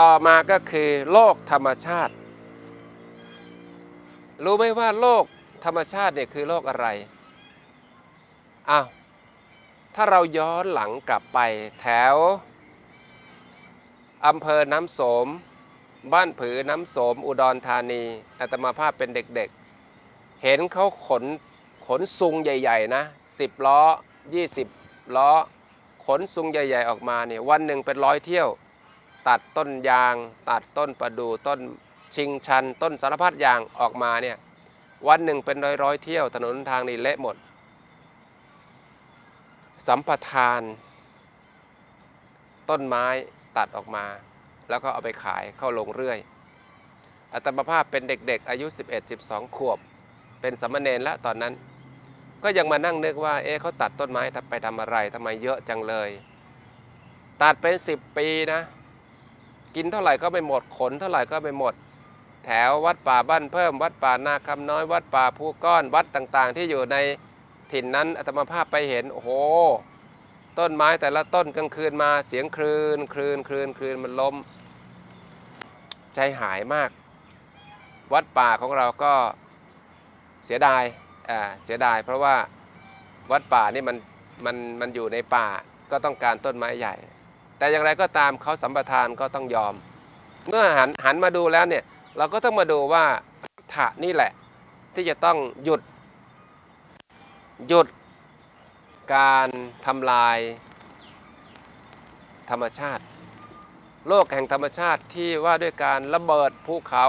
ต่อมาก็คือโลกธรรมชาติ รู้ไหมว่าโลกธรรมชาติเนี่ยคือโลกอะไรอ้าวถ้าเราย้อนหลังกลับไปแถวอำเภอน้ำโสม บ้านผือน้ำโสม อุดรธานีอาตมาภาพเป็นเด็กๆ เห็นเขาขนขนซุงใหญ่ๆนะ10ล้อ 20 ล้อ ขนซุงใหญ่ ๆ ออกมาเนี่ยวันหนึ่งเป็นร้อยเที่ยว ตัดต้นยาง ตัดต้นประดู่ต้นชิงชัน ต้นสารพัดยางออกมาเนี่ยวันหนึ่งเป็นร้อยร้อยๆเที่ยวถนนทางนี่เละหมด สัมปทาน ต้นไม้ตัดออกมา แล้วก็เอาไปขายเข้าลงเรื่อย อัตมาภาพเป็นเด็กๆ อายุ 11-12 ขวบ เป็นสามเณรแล้วตอนนั้น ก็ยังมานั่งนึกว่า เอ๊ะเขาตัดต้นไม้ไปทำอะไรทำไมเยอะจังเลย ตัดเป็น 10 ปีนะ กินเท่าไหร่ก็ไม่หมดขนเท่าไหร่ก็ไม่หมด แถววัดป่าบ้านเพิ่ม วัดป่านาคำน้อยวัดป่าภูก้อนวัดต่างๆ ที่อยู่ในถิ่นนั้นอาตมาภาพไปเห็นโอ้โห ต้นไม้แต่ละต้นกลางคืนมาเสียงคลืนคลืนคลืนคลืนมันล้ม ใจหายมาก วัดป่าของเราก็เสียดายอ่าเสียดาย เพราะว่าวัดป่านี่มันมันมันอยู่ในป่าก็ต้องการต้นไม้ใหญ่ แต่อย่างไรก็ตามเขาสัมปทานก็ต้องยอม เมื่อหันหันมาดูแล้วเนี่ยเราก็ต้องมาดูว่าถะนี่แหละ ที่จะต้องหยุด หยุดการทำลายธรรมชาติ โลกแห่งธรรมชาติที่ว่าด้วยการระเบิดภูเขา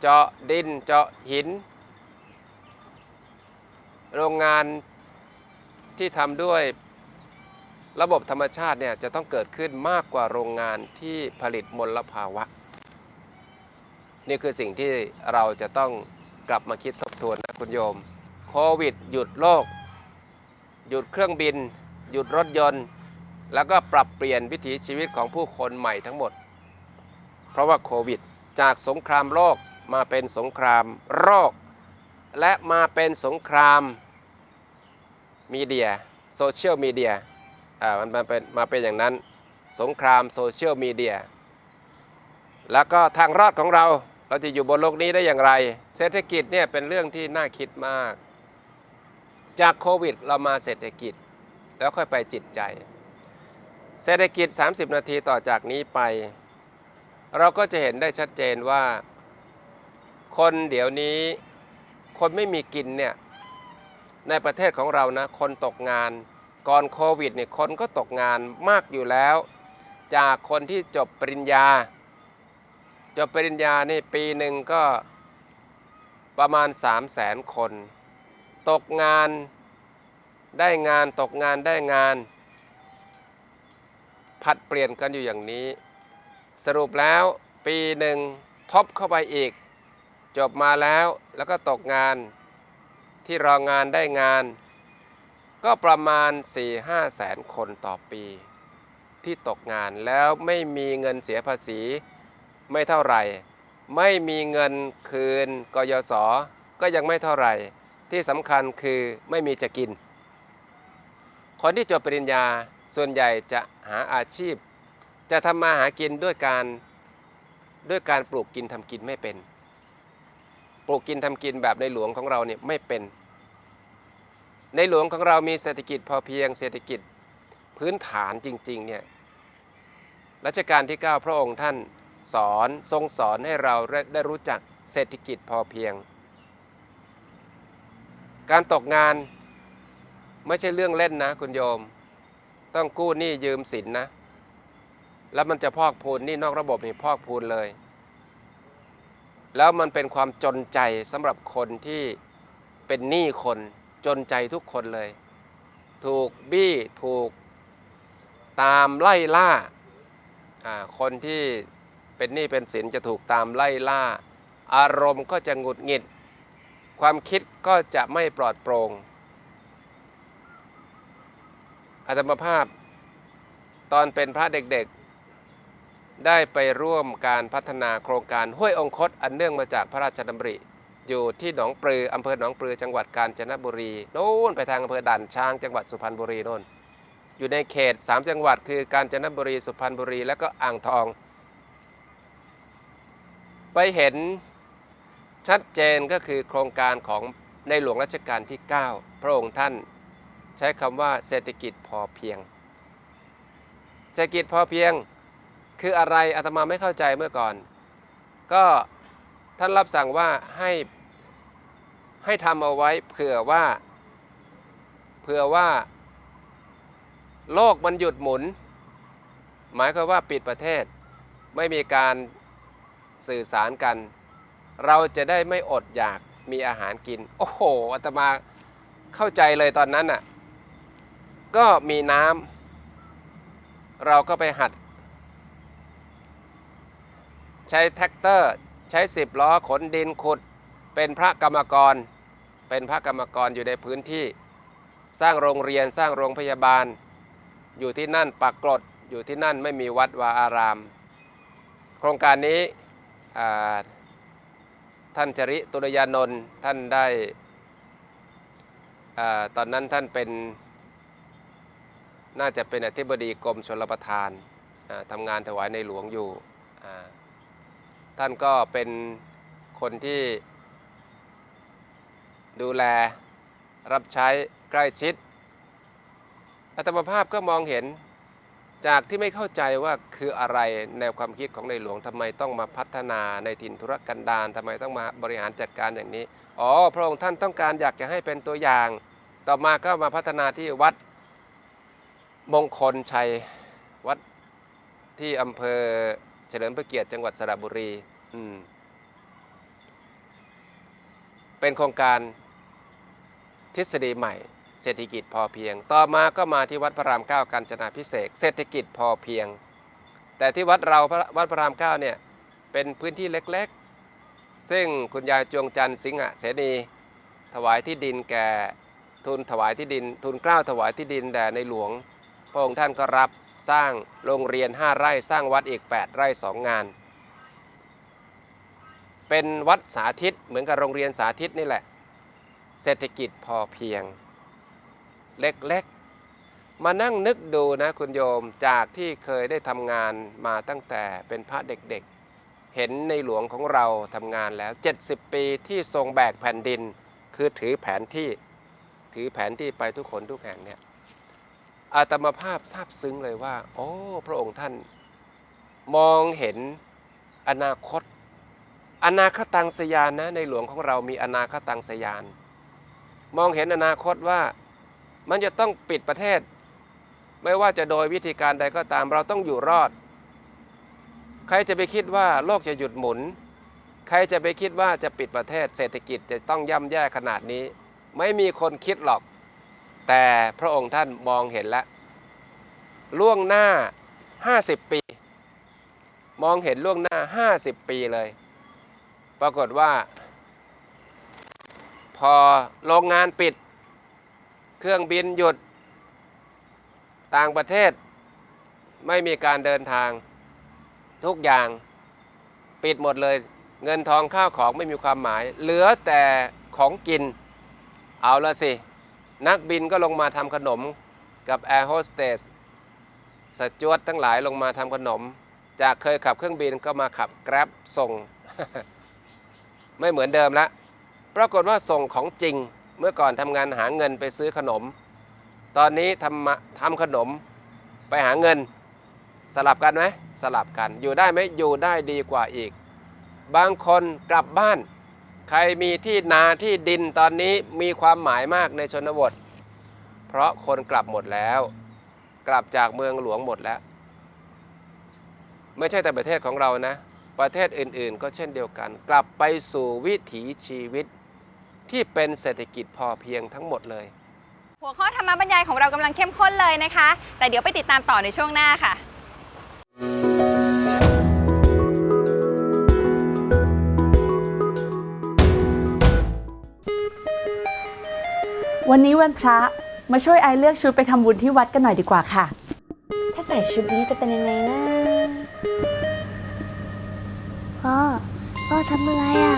เจาะดินเจาะหิน โรงงานที่ทำด้วย ระบบธรรมชาติเนี่ยจะต้องเกิดขึ้นมากกว่าโรงงานที่ผลิตมลภาวะ นี่คือสิ่งที่เราจะต้องกลับมาคิดทบทวนนะคุณโยม โควิด หยุดโลก หยุดเครื่องบิน หยุดรถยนต์ แล้วก็ปรับเปลี่ยนวิถีชีวิตของผู้คนใหม่ทั้งหมด เพราะว่าโควิด จากสงครามโลกมาเป็นสงครามโรค และมาเป็นสงครามมีเดียโซเชียลมีเดีย อ่ามันมาเป็นมาเป็นอย่างนั้น สงครามโซเชียลมีเดียแล้วก็ทางรอดของเราเราจะอยู่บนโลกนี้ได้อย่างไร เศรษฐกิจเนี่ยเป็นเรื่องที่น่าคิดมาก จากโควิดเรามาเศรษฐกิจ แล้วค่อยไปจิตใจ เศรษฐกิจ 30 นาทีต่อจากนี้ไป เราก็จะเห็นได้ชัดเจนว่า คนเดี๋ยวนี้ คนไม่มีกินเนี่ยในประเทศของเรานะ คนตกงาน ก่อนโควิดเนี่ยคนก็ตกงานมากอยู่แล้ว จากคนที่จบปริญญา จบปริญญานี่ปีหนึ่งก็ประมาณ 3 0 0แสนคน ตกงานได้งานตกงานได้งาน ผัดเปลี่ยนกันอยู่อย่างนี้ สรุปแล้วปีหนึ่งทบเข้าไปอีก จบมาแล้วแล้วก็ตกงานที่รองงานได้งาน ก็ประมาณ 4-5แสนคนต่อปีที่ตกงานแล้วไม่มีเงินเสียภาษี ไม่เท่าไหร่ ไม่มีเงินคืนกยศก็ยังไม่เท่าไหร่ ที่สำคัญคือไม่มีจะกิน คนที่จบปริญญาส่วนใหญ่จะหาอาชีพ จะทำมาหากินด้วยการด้วยการปลูกกินทำกินไม่เป็น ปลูกกินทำกินแบบในหลวงของเราเนี่ยไม่เป็น ในหลวงของเรามีเศรษฐกิจพอเพียงเศรษฐกิจพื้นฐานจริงๆเนี่ยรัชกาลที่ 9 พระองค์ท่านสอนทรงสอนให้เราได้รู้จักเศรษฐกิจพอเพียง การตกงานไม่ใช่เรื่องเล่นนะคุณโยม ต้องกู้หนี้ยืมสินนะ แล้วมันจะพอกพูนหนี่นอกระบบนี่พอกพูนเลย แล้วมันเป็นความจนใจสำหรับคนที่เป็นหนี้คน จนใจทุกคนเลย ถูกบี้ถูกตามไล่ล่า คนที่เป็นหนี้เป็นสินจะถูกตามไล่ล่า อารมณ์ก็จะหงุดหงิด ความคิดก็จะไม่ปลอดโปร่งอาตมาภาพตอนเป็นพระเด็กๆ ได้ไปร่วมการพัฒนาโครงการห้วยองคตอันเนื่องมาจากพระราชดำริ อยู่ที่หนองปลืออำเภอหนองปลือจังหวัดกาญจนบุรีโน่นไปทางอำเภอด่านช้างจังหวัดสุพรรณบุรีโน่นอยู่ในเขต 3 จังหวัดคือกาญจนบุรีสุพรรณบุรีและก็อ่างทอง ไปเห็นชัดเจนก็คือโครงการของในหลวงรัชกาลที่ 9 พระองค์ท่านใช้คำว่าเศรษฐกิจพอเพียง เศรษฐกิจพอเพียงคืออะไรอาตมาไม่เข้าใจเมื่อก่อน ก็ท่านรับสั่งว่าให้ ให้ทำเอาไว้เผื่อว่า เผื่อว่า โลกมันหยุดหมุน หมายความว่าปิดประเทศ ไม่มีการสื่อสารกัน เราจะได้ไม่อดอยากมีอาหารกิน โอ้โหอาตมาเข้าใจเลยตอนนั้นน่ะ ก็มีน้ำเราก็ไปหัด ใช้แท็กเตอร์ ใช้สิบล้อขนดินขุดเป็นพระกรรมกร เป็นพระกรรมกรอยู่ในพื้นที่ สร้างโรงเรียนสร้างโรงพยาบาล อยู่ที่นั่นปักกรดอยู่ที่นั่นไม่มีวัดวาอาราม โครงการนี้ท่านจริตุรยานนท์ท่านได้ตอนนั้นท่านเป็นน่าจะเป็นอธิบดีกรมชลประทานทำงานถวายในหลวงอยู่ ท่านก็เป็นคนที่ ดูแล รับใช้ใกล้ชิดอาตมาภาพก็มองเห็นจากที่ไม่เข้าใจว่าคืออะไรแนวความคิดของในหลวงทำไมต้องมาพัฒนาในถิ่นธุรกันดารทำไมต้องมาบริหารจัดการอย่างนี้ อ๋อ พระองค์ท่านต้องการอยากจะให้เป็นตัวอย่าง ต่อมาก็มาพัฒนาที่วัดมงคลชัยวัดที่อำเภอเฉลิมพระเกียรติจังหวัดสระบุรี อืม เป็นโครงการ ทฤษฎีใหม่ เศรษฐกิจพอเพียง ต่อมาก็มาที่วัดพระรามเก้ากาญจนาพิเศษเศรษฐกิจพอเพียง แต่ที่วัดเราวัดพระรามเก้าเนี่ยเป็นพื้นที่เล็กๆ ซึ่งคุณยายจวงจันทร์สิงหะเสนีถวายที่ดินแก่ทุนถวายที่ดิน ทุนเกล้าถวายที่ดินแด่ในหลวง พระองค์ท่านก็รับสร้างโรงเรียน 5 ไร่สร้างวัดอีก 8 ไร่2งาน เป็นวัดสาธิตเหมือนกับโรงเรียนสาธิตนี่แหละ เศรษฐกิจพอเพียง เล็กๆ มานั่งนึกดูนะคุณโยมจากที่เคยได้ทำงานมาตั้งแต่เป็นพระเด็กๆ เห็นในหลวงของเราทำงานแล้ว 70 ปีที่ทรงแบกแผ่นดิน คือถือแผนที่ถือแผนที่ไปทุกคนทุกแห่งเนี่ยอาตมาภาพซาบซึ้งเลยว่า โอ้พระองค์ท่าน มองเห็นอนาคต อนาคตังสยานนะในหลวงของเรามีอนาคตังสยาน มองเห็นอนาคตว่ามันจะต้องปิดประเทศ ไม่ว่าจะโดยวิธีการใดก็ตามเราต้องอยู่รอด ใครจะไปคิดว่าโลกจะหยุดหมุน ใครจะไปคิดว่าจะปิดประเทศ เศรษฐกิจจะต้องย่ำแย่ขนาดนี้ ไม่มีคนคิดหรอก แต่พระองค์ท่านมองเห็นแล้วล่วงหน้า 50 ปี มองเห็นล่วงหน้า 50 ปีเลย ปรากฏว่า พอโรงงานปิด เครื่องบินหยุด ต่างประเทศ ไม่มีการเดินทาง ทุกอย่างปิดหมดเลย เงินทองข้าวของไม่มีความหมาย เหลือแต่ของกิน เอาละสิ นักบินก็ลงมาทำขนมกับแอร์โฮสเตสสจวตทั้งหลายลงมาทำขนม จากเคยขับเครื่องบินก็มาขับแกร็บส่ง ไม่เหมือนเดิมละ ปรากฏว่าส่งของจริงเมื่อก่อนทำงานหาเงินไปซื้อขนม ตอนนี้ทำทำขนมไปหาเงิน สลับกันไหมสลับกันอยู่ได้ไหมอยู่ได้ดีกว่าอีก บางคนกลับบ้าน ใครมีที่นาที่ดินตอนนี้มีความหมายมากในชนบท เพราะคนกลับหมดแล้ว กลับจากเมืองหลวงหมดแล้ว ไม่ใช่แต่ประเทศของเรานะ ประเทศอื่นๆ ก็เช่นเดียวกัน กลับไปสู่วิถีชีวิต ที่เป็นเศรษฐกิจพอเพียงทั้งหมดเลย หัวข้อธรรมบรรยายของเรากำลังเข้มข้นเลยนะคะ แต่เดี๋ยวไปติดตามต่อในช่วงหน้าค่ะวันนี้วันพระมาช่วยไอเลือกชุดไปทำบุญที่วัดกันหน่อยดีกว่าค่ะ ถ้าใส่ชุดนี้จะเป็นยังไงนะพ่อพ่อทำอะไรอะ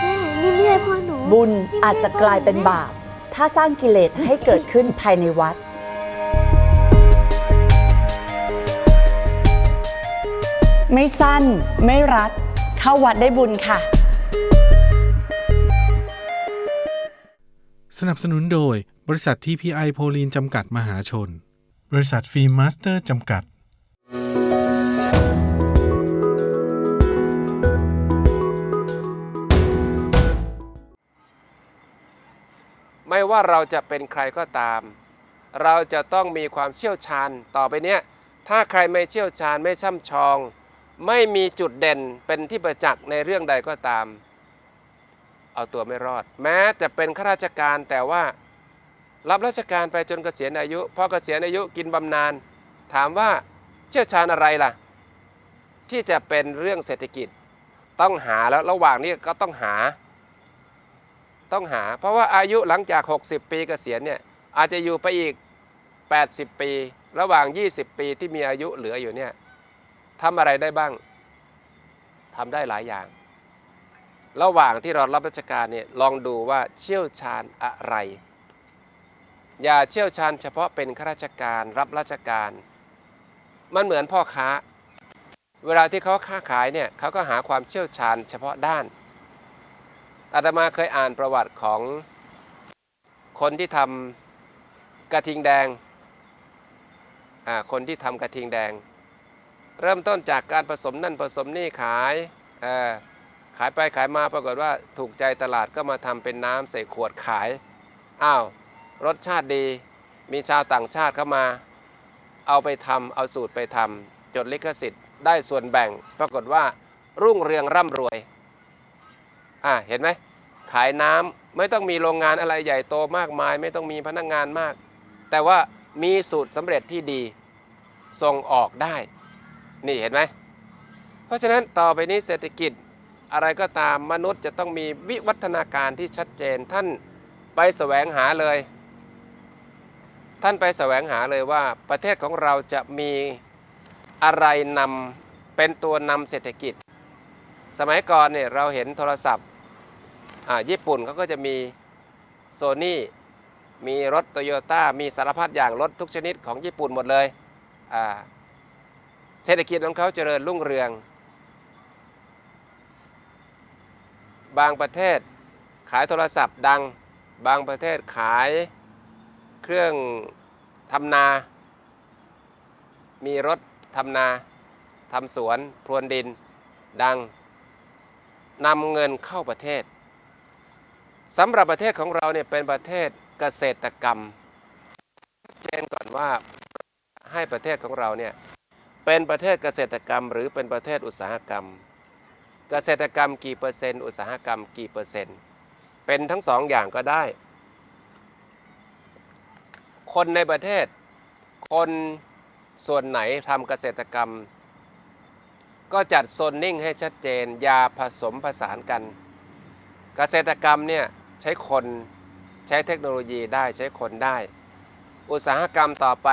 แม่ บุญอาจจะกลายเป็นบาป ถ้าสร้างกิเลสให้เกิดขึ้นภายในวัด ไม่สั้นไม่รัดเข้าวัดได้บุญค่ะ สนับสนุนโดยบริษัททีพีไอโพลีนจำกัดมหาชน บริษัทฟิล์มมาสเตอร์จำกัด ว่าเราจะเป็นใครก็ตาม เราจะต้องมีความเชี่ยวชาญต่อไปเนี้ยถ้าใครไม่เชี่ยวชาญไม่ช่ำชอง ไม่มีจุดเด่นเป็นที่ประจักษ์ในเรื่องใดก็ตาม เอาตัวไม่รอด แม้จะเป็นข้าราชการแต่ว่ารับราชการไปจนเกษียณอายุพอเกษียณอายุกินบำนาญถามว่าเชี่ยวชาญอะไรล่ะ ที่จะเป็นเรื่องเศรษฐกิจต้องหาแล้วระหว่างนี้ก็ต้องหา ต้องหา เพราะว่าอายุหลังจาก 60 ปีเกษียณเนี่ยอาจจะอยู่ไปอีก 80 ปี ระหว่าง 20 ปีที่มีอายุเหลืออยู่เนี่ยทำอะไรได้บ้างทำได้หลายอย่าง ระหว่างที่เรารับราชการเนี่ยลองดูว่าเชี่ยวชาญอะไร อย่าเชี่ยวชาญเฉพาะเป็นข้าราชการรับราชการ มันเหมือนพ่อค้า เวลาที่เขาค้าขายเนี่ยเขาก็หาความเชี่ยวชาญเฉพาะด้าน อาตมาเคยอ่านประวัติของคนที่ทำกระทิงแดงอ่าคนที่ทำกระทิงแดง เริ่มต้นจากการผสมนั่นผสมนี่ขายขายไปขายมาปรากฏว่าถูกใจตลาดก็มาทำเป็นน้ำใส่ขวดขาย อ้าวรสชาติดี มีชาวต่างชาติเข้ามา เอาไปทำเอาสูตรไปทำจดลิขสิทธิ์ได้ส่วนแบ่ง ปรากฏว่ารุ่งเรืองร่ำรวย อะเห็นไหมขายน้ำไม่ต้องมีโรงงานอะไรใหญ่โตมากมาย ไม่ต้องมีพนักงานมาก แต่ว่ามีสูตรสำเร็จที่ดีส่งออกได้ นี่เห็นไหมเพราะฉะนั้นต่อไปนี้เศรษฐกิจอะไรก็ตามมนุษย์จะต้องมีวิวัฒนาการที่ชัดเจนท่านไปแสวงหาเลย ท่านไปแสวงหาเลยว่าประเทศของเราจะมีอะไรนำเป็นตัวนำเศรษฐกิจ สมัยก่อนเนี่ยเราเห็นโทรศัพท์ ญี่ปุ่นเขาก็จะมีโซนี่มีรถโตโยต้ามีสารพัดอย่างรถทุกชนิดของญี่ปุ่นหมดเลยเศรษฐกิจของเขาเจริญรุ่งเรือง บางประเทศขายโทรศัพท์ดัง บางประเทศขายเครื่องทำนา มีรถทำนาทำสวนพรวนดิน ดังนำเงินเข้าประเทศ สำหรับประเทศของเราเนี่ยเป็นประเทศเกษตรกรรมเจนก่อนว่าให้ประเทศของเราเนี่ยเป็นประเทศเกษตรกรรม หรือเป็นประเทศอุตสาหกรรม เกษตรกรรมกี่เปอร์เซ็นต์อุตสาหกรรมกี่เปอร์เซ็นต์เป็นทั้งสองอย่างก็ได้ คนในประเทศ คนส่วนไหนทำเกษตรกรรม ก็จัดโซนนิ่งให้ชัดเจนยาผสมผสานกัน เกษตรกรรมเนี่ย ใช้คนใช้เทคโนโลยีได้ใช้คนได้ อุตสาหกรรมต่อไป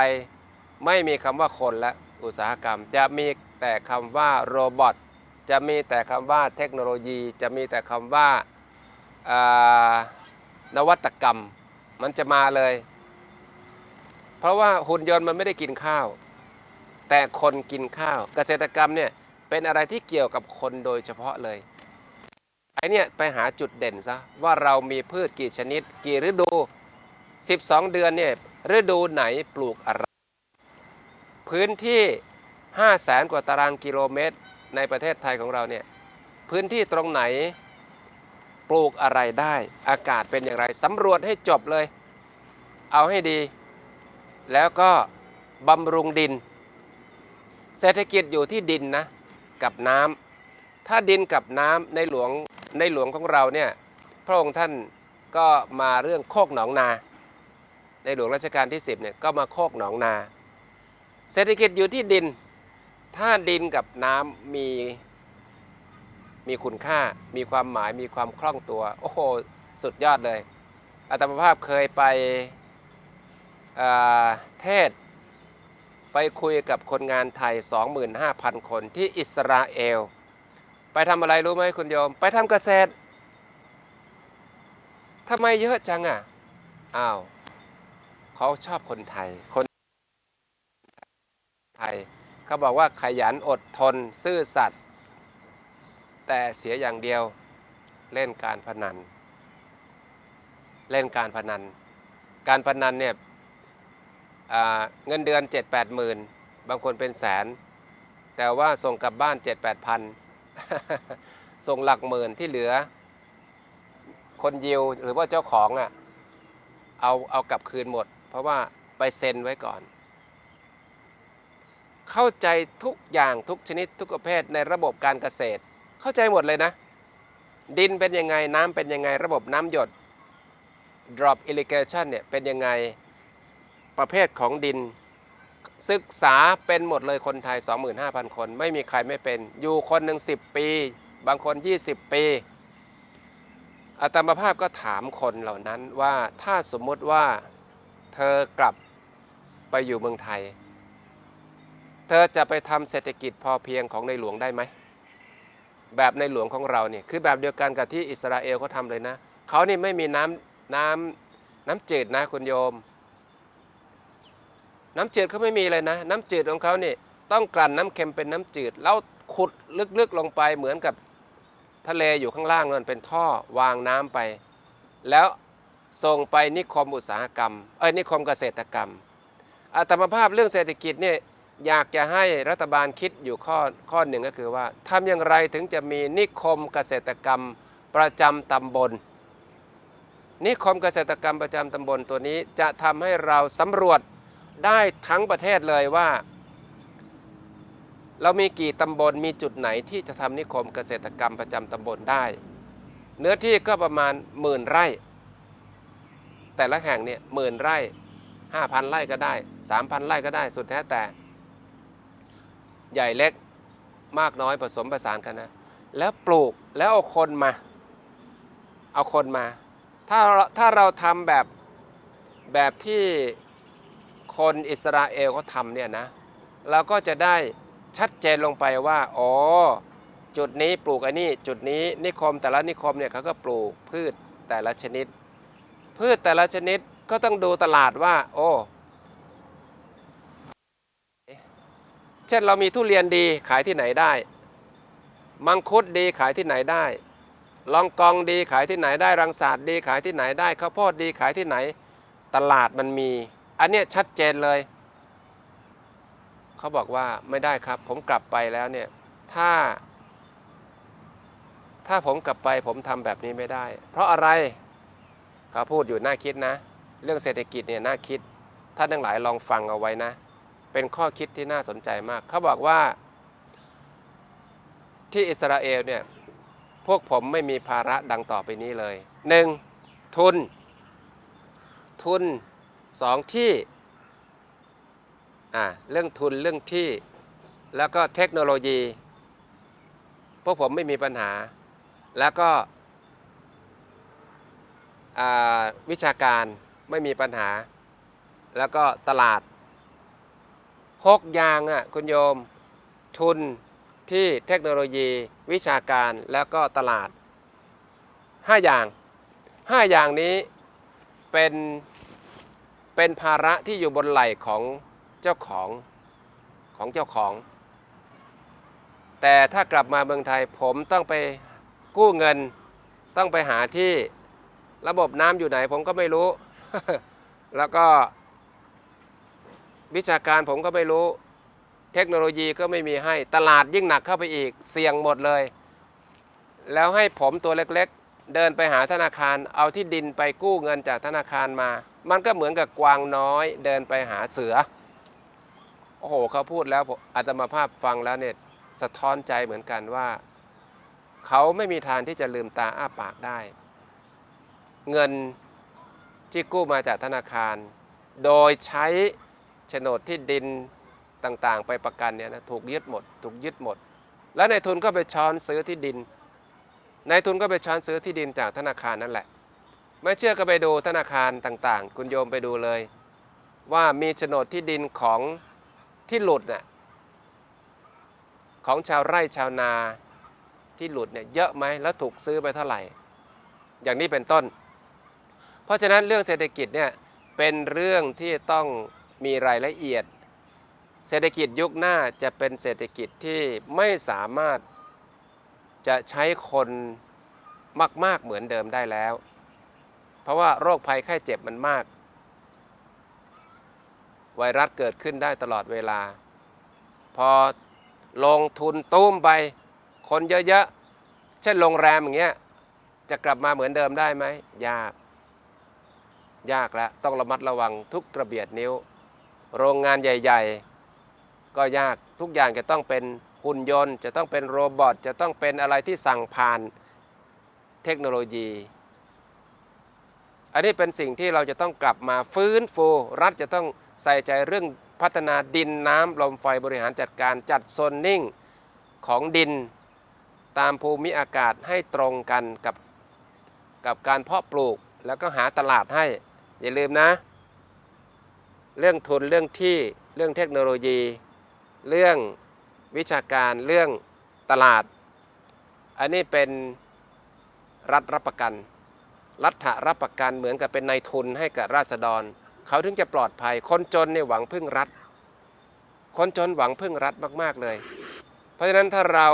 ไม่มีคำว่าคนและอุตสาหกรรมจะมีแต่คำว่าโรบอทจะมีแต่คำว่าเทคโนโลยี จะมีแต่คำว่านวัตกรรม มันจะมาเลย เพราะว่าหุ่นยนต์มันไม่ได้กินข้าว แต่คนกินข้าว เกษตรกรรมเนี่ยเป็นอะไรที่เกี่ยวกับคนโดยเฉพาะเลย ไอเนี่ยไปหาจุดเด่นซะว่าเรามีพืชกี่ชนิด กี่ฤดู 12 เดือนเนี่ยฤดูไหนปลูกอะไร พื้นที่ 5 0 0แสนกว่าตารางกิโลเมตร ในประเทศไทยของเราเนี่ยพื้นที่ตรงไหนปลูกอะไรได้ อากาศเป็นอย่างไรสำรวจให้จบเลย เอาให้ดี แล้วก็บำรุงดิน เศรษฐกิจอยู่ที่ดินนะ กับน้ำถ้าดินกับน้ำในหลวง ในหลวงของเราเนี่ยพระองค์ท่านก็มาเรื่องโคกหนองนา ในหลวงรัชกาลที่ 10เนี่ยก็มาโคกหนองนา เศรษฐกิจอยู่ที่ดิน ถ้าดินกับน้ำมีมีคุณค่ามีความหมายมีความคล่องตัว โอ้โห สุดยอดเลยอาตมาภาพเคยไปเเทศ ไปคุยกับคนงานไทย 25,000 คนที่อิสราเอล ไปทำอะไรรู้ไหมคุณโยม ไปทำเกษตรทำไมเยอะจังอะอ้าวเขาชอบคนไทยคนไทยเขาบอกว่าขยันอดทนซื่อสัตย์แต่เสียอย่างเดียวเล่นการพนัน เล่นการพนัน การพนันเนี่ยเงินเดือน 7 8หมื่นบางคนเป็นแสน แต่ว่าส่งกลับบ้าน 7 8พัน ส่งหลักหมื่นที่เหลือ คนยิวหรือว่าเจ้าของอะเอาเอากลับคืนหมด เพราะว่าไปเซ็นไว้ก่อน เข้าใจทุกอย่างทุกชนิดทุกประเภทในระบบการเกษตร เข้าใจหมดเลยนะ ดินเป็นยังไงน้ำเป็นยังไงระบบน้ำหยด drop irrigation เนี่ยเป็นยังไงประเภทของดิน ศึกษาเป็นหมดเลยคนไทย 25,000 คน ไม่มีใครไม่เป็น อยู่คนหนึ่ง10 ปี บางคน 20 ปีอาตมาภาพก็ถามคนเหล่านั้นว่าถ้าสมมุติว่าเธอกลับไปอยู่เมืองไทย เธอจะไปทำเศรษฐกิจพอเพียงของในหลวงได้ไหม แบบในหลวงของเราเนี่ยคือแบบเดียวกันกับที่อิสราเอลเขาทำเลยนะ เขานี่ไม่มีน้ำน้ำน้ำจืดนะคุณโยม น้ำจืดเขาไม่มีเลยนะ น้ำจืดของเขานี่ต้องกลั่นน้ำเค็มเป็นน้ำจืด แล้วขุดลึกๆลงไปเหมือนกับทะเลอยู่ข้างล่างนั่นเป็นท่อวางน้ำไป แล้วส่งไปนิคมอุตสาหกรรมเอ้ยนิคมเกษตรกรรมอาตมาภาพเรื่องเศรษฐกิจเนี่ยอยากจะให้รัฐบาลคิดอยู่ข้อข้อหนึ่งก็คือว่าทำอย่างไรถึงจะมีนิคมเกษตรกรรมประจำตำบล นิคมเกษตรกรรมประจำตำบลตัวนี้จะทำให้เราสำรวจ ได้ทั้งประเทศเลยว่า เรามีกี่ตำบลมีจุดไหนที่จะทำนิคมเกษตรกรรมประจำตำบลได้ เนื้อที่ก็ประมาณหมื่นไร่ แต่ละแห่งเนี่ยหมื่นไร่ห้าพันไร่ก็ได้สามพันไร่ก็ได้สุดแท้แต่ ใหญ่เล็กมากน้อยผสมผสานกันนะ แล้วปลูกแล้วเอาคนมา เอาคนมา ถ้าเราถ้าเราทำแบบแบบที่ คนอิสราเอลเขาทำเนี่ยนะเราก็จะได้ชัดเจนลงไปว่าอ๋อจุดนี้ปลูกอันนี้จุดนี้นิคมแต่ละนิคมเนี่ยเขาก็ปลูกพืชแต่ละชนิด พืชแต่ละชนิดก็ต้องดูตลาดว่า โอ้เช่นเรามีทุเรียนดีขายที่ไหนได้ มังคุดดีขายที่ไหนได้ลองกองดีขายที่ไหนได้รังสาดดีขายที่ไหนได้ข้าวโพดดีขายที่ไหน ตลาดมันมี อันเนี้ยชัดเจนเลย เขาบอกว่าไม่ได้ครับ ผมกลับไปแล้วเนี่ยถ้า ถ้าผมกลับไปผมทำแบบนี้ไม่ได้ เพราะอะไรเขาพูดอยู่น่าคิดนะ เรื่องเศรษฐกิจเนี่ยน่าคิดท่านทั้งหลายลองฟังเอาไว้นะ เป็นข้อคิดที่น่าสนใจมาก เขาบอกว่า ที่อิสราเอลเนี่ยพวกผมไม่มีภาระดังต่อไปนี้เลย 1. ทุน ทุน 2. ที่อ่าเรื่องทุนเรื่องที่ แล้วก็เทคโนโลยี พวกผมไม่มีปัญหา แล้วก็วิชาการไม่มีปัญหา แล้วก็ตลาดหกอย่างอะคุณโยม ทุนที่เทคโนโลยี วิชาการแล้วก็ตลาด5อย่าง5อย่างนี้เป็น เป็นภาระที่อยู่บนไหล่ของเจ้าของของเจ้าของ แต่ถ้ากลับมาเมืองไทยผมต้องไปกู้เงิน ต้องไปหาที่ระบบน้ำอยู่ไหนผมก็ไม่รู้ แล้วก็ วิชาการผมก็ไม่รู้ เทคโนโลยีก็ไม่มีให้ตลาดยิ่งหนักเข้าไปอีกเสี่ยงหมดเลย แล้วให้ผมตัวเล็กๆ เดินไปหาธนาคารเอาที่ดินไปกู้เงินจากธนาคารมา มันก็เหมือนกับกวางน้อยเดินไปหาเสือ โอ้โหเขาพูดแล้วผมอาตมาภาพฟังแล้วเนี่ยสะท้อนใจเหมือนกันว่า เขาไม่มีทางที่จะลืมตาอ้าปากได้ เงินที่กู้มาจากธนาคาร โดยใช้โฉนดที่ดินต่างๆ ไปประกันเนี่ยนะถูกยึดหมด ถูกยึดหมด แล้วนายทุนก็ไปช้อนซื้อที่ดินนายทุนก็ไปช้อนซื้อที่ดินจากธนาคารนั่นแหละ ไม่เชื่อก็ไปดูธนาคารต่างๆ คุณโยมไปดูเลย ว่ามีโฉนดที่ดินของที่หลุดน่ะของชาวไร่ชาวนาที่หลุดเนี่ยเยอะไหมแล้วถูกซื้อไปเท่าไหร่ อย่างนี้เป็นต้น เพราะฉะนั้นเรื่องเศรษฐกิจเนี่ยเป็นเรื่องที่ต้องมีรายละเอียด เศรษฐกิจยุคหน้าจะเป็นเศรษฐกิจที่ไม่สามารถจะใช้คนมาก ๆเหมือนเดิมได้แล้ว ราะว่าโรคภัยไข้เจ็บมันมาก ไวรัสเกิดขึ้นได้ตลอดเวลา พอลงทุนตุ้มไป คนเยอะๆ เช่นโรงแรมอย่างเงี้ย จะกลับมาเหมือนเดิมได้ไหม ยาก ยากแล้วต้องระมัดระวังทุกกระเบียดนิ้ว โรงงานใหญ่ ๆ ก็ยากทุกอย่างจะต้องเป็นหุ่นยนต์ จะต้องเป็นโรบอทจะต้องเป็นอะไรที่สั่งผ่านเทคโนโลยี อันนี้เป็นสิ่งที่เราจะต้องกลับมาฟื้นฟู รัฐจะต้องใส่ใจเรื่องพัฒนาดินน้ำลมไฟบริหารจัดการจัดโซนนิ่งของดิน ตามภูมิอากาศให้ตรงกันกับกับการเพาะปลูกแล้วก็หาตลาดให้ อย่าลืมนะ เรื่องทุนเรื่องที่เรื่องเทคโนโลยี เรื่องวิชาการเรื่องตลาด อันนี้เป็นรัฐรับประกัน รัฐรับประกันเหมือนกับเป็นนายทุนให้กับราษฎร เขาถึงจะปลอดภัย คนจนเนี่ยหวังพึ่งรัฐ คนจนหวังพึ่งรัฐมาก ๆ เลย เพราะฉะนั้นถ้าเรา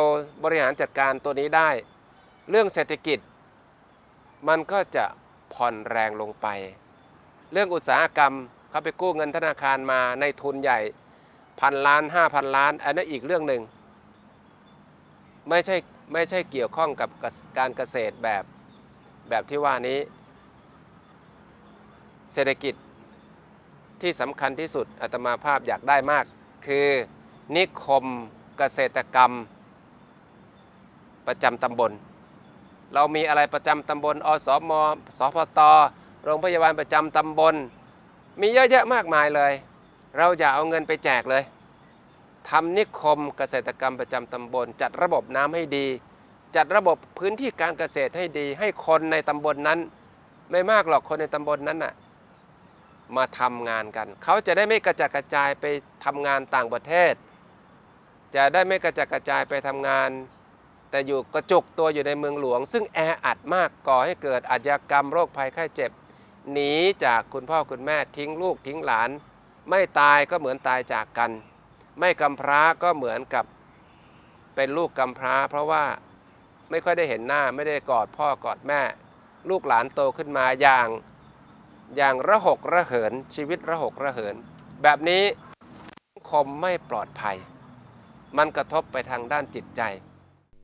บริหารจัดการตัวนี้ได้ เรื่องเศรษฐกิจ มันก็จะผ่อนแรงลงไป เรื่องอุตสาหกรรมเขาไปกู้เงินธนาคารมาในทุนใหญ่พันล้านห้าพันล้าน อันนั้นอีกเรื่องหนึ่งไม่ใช่ไม่ใช่เกี่ยวข้องกับการเกษตรแบบ แบบที่ว่านี้ เศรษฐกิจที่สำคัญที่สุดอาตมาภาพอยากได้มาก คือนิคมเกษตรกรรม ประจำตำบล เรามีอะไรประจำตำบล อสมสพตโรงพยาบาลประจำตำบล มีเยอะแยะมากมายเลย เราอย่าเอาเงินไปแจกเลยทำนิคมเกษตรกรรมประจำตำบล จัดระบบน้ำให้ดี จัดระบบพื้นที่การเกษตรให้ดี ให้คนในตำบลนนั้น ไม่มากหรอกคนในตำบลนนั้นน่ะมาทำงานกัน เขาจะได้ไม่กระจัดกระจายไปทำงานต่างประเทศ จะได้ไม่กระจัดกระจายไปทำงาน แต่อยู่กระจุกตัวอยู่ในเมืองหลวง ซึ่งแออัดมากก่อให้เกิดอาชญากรรมโรคภัยไข้เจ็บหนีจากคุณพ่อคุณแม่ทิ้งลูกทิ้งหลาน ไม่ตายก็เหมือนตายจากกัน ไม่กำพร้าก็เหมือนกับเป็นลูกกำพร้า เพราะว่า ไม่ค่อยได้เห็นหน้าไม่ได้กอดพ่อกอดแม่ ลูกหลานโตขึ้นมาอย่างอย่างระหกระเหินชีวิตระหกระเหิน แบบนี้สังคมไม่ปลอดภัย มันกระทบไปทางด้านจิตใจ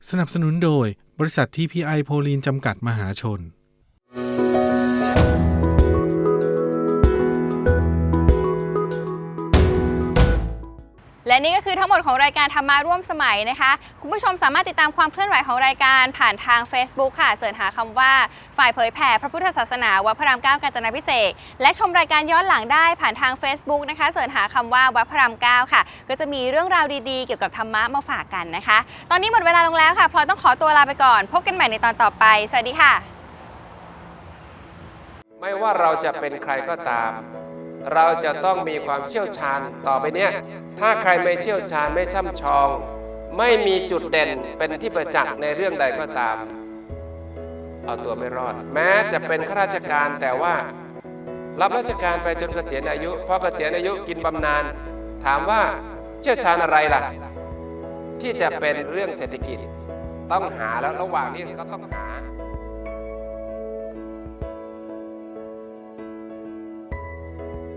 สนับสนุนโดยบริษัทที่พีไอโพลีนจำกัดมหาชน และนี่ก็คือทั้งหมดของรายการธรรมาร่วมสมัยนะคะ คุณผู้ชมสามารถติดตามความเคลื่อนไหวของรายการผ่านทาง Facebook ค่ะเสิร์ชหาคำว่า ฝ่ายเผยแผ่พระพุทธศาสนาวัดพระรามเก้ากาญจนาพิเศษและชมรายการย้อนหลังได้ผ่านทาง Facebook นะคะเสิร์ชหาคำว่าวัดพระรามเก้าค่ะ ก็จะมีเรื่องราวดีๆ เกี่ยวกับธรรมะมาฝากกันนะคะ ตอนนี้หมดเวลาลงแล้วค่ะพลอยต้องขอตัวลาไปก่อน พบกันใหม่ในตอนต่อไป สวัสดีค่ะ ไม่ว่าเราจะเป็นใครก็ตาม เราจะต้องมีความเชี่ยวชาญต่อไปเนี้ย ถ้าใครไม่เชี่ยวชาญไม่ช่ำชอง ไม่มีจุดเด่นเป็นที่ประจักษ์ในเรื่องใดก็ตาม เอาตัวไม่รอด แม้จะเป็นข้าราชการแต่ว่า รับราชการไปจนเกษียณอายุพอเกษียณอายุกินบำนาญถามว่าเชี่ยวชาญอะไรล่ะ ที่จะเป็นเรื่องเศรษฐกิจต้องหาแล้วระหว่างนี้ก็ต้องหา